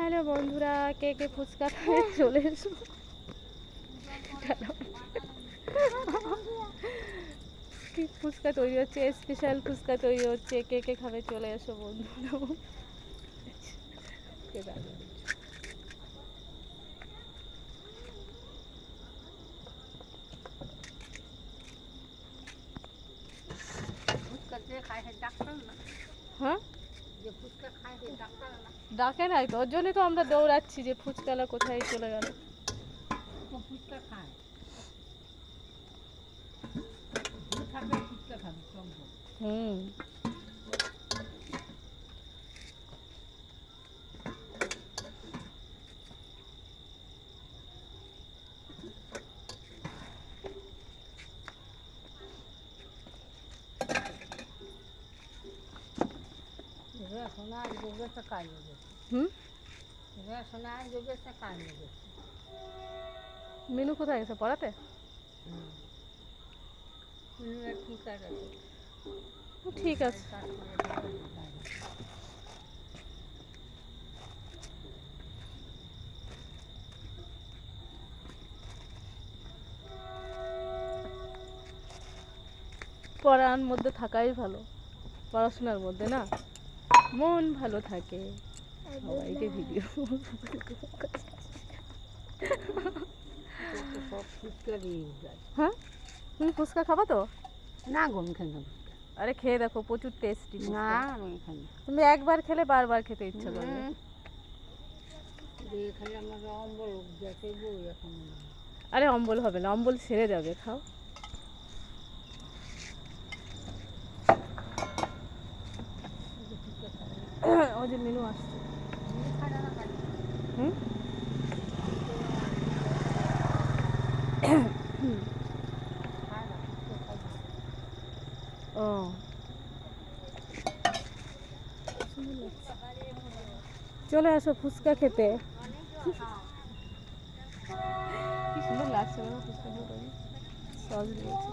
Hello বন্ধুরা কে কে ফুচকা খাবে চলে এসো। ফুচকা তৈরি হচ্ছে? স্পেশাল ফুচকা তৈরি হচ্ছে। কে কে খাবে চলে এসো বন্ধুরা। খায় হ্যাঁ? ডাকে নাই তো ওর জন্যই তো আমরা দৌড়াচ্ছি যে ফুচকালা কোথায় চলে গেল। হুম। মিনু কোথায় গেছে? পড়াতে? ঠিক আছে। পড়ার মধ্যে থাকাই ভালো পড়াশোনার মধ্যে না? মন ভালো থাকে। সবাইকে ভিডিও হ্যাঁ? তুমি ফুচকা খাবা তো? না গো আমি খাই আরে খেয়ে দেখো প্রচুর টেস্টি না আমি খাই তুমি একবার খেলে বারবার খেতে ইচ্ছা করবে। হুম। আমার অম্বল এখন। আরে অম্বল হবে না অম্বল সেরে যাবে খাও। ওই মেনু আসছে। হুম? ও। চলে আসো ফুচকা খেতে। কি সুন্দর লাগছে ফুচকা সস দিয়েছে।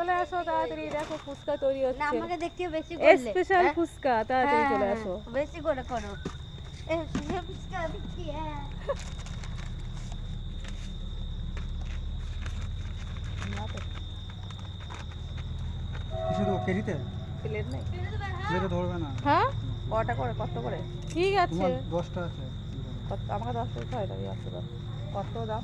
চলে আসো তাড়াতাড়ি দেখো ফুচকা তৈরি না আমাকে দেখতে বেশি করলে। স্পেশাল হ্যাঁ? ফুচকা তাড়াতাড়ি চলে হ্যাঁ, আসো। বেশি করে করো। ফুচকা হ্যাঁ। কিছু তো কেজিতে প্লেট নেই। প্লেটে ধরবে না। হ্যাঁ? কটা করে কত করে? ঠিক আছে। তোমার দশটা আছে। কত আমাকে দশ টাকা হয় কত দাম?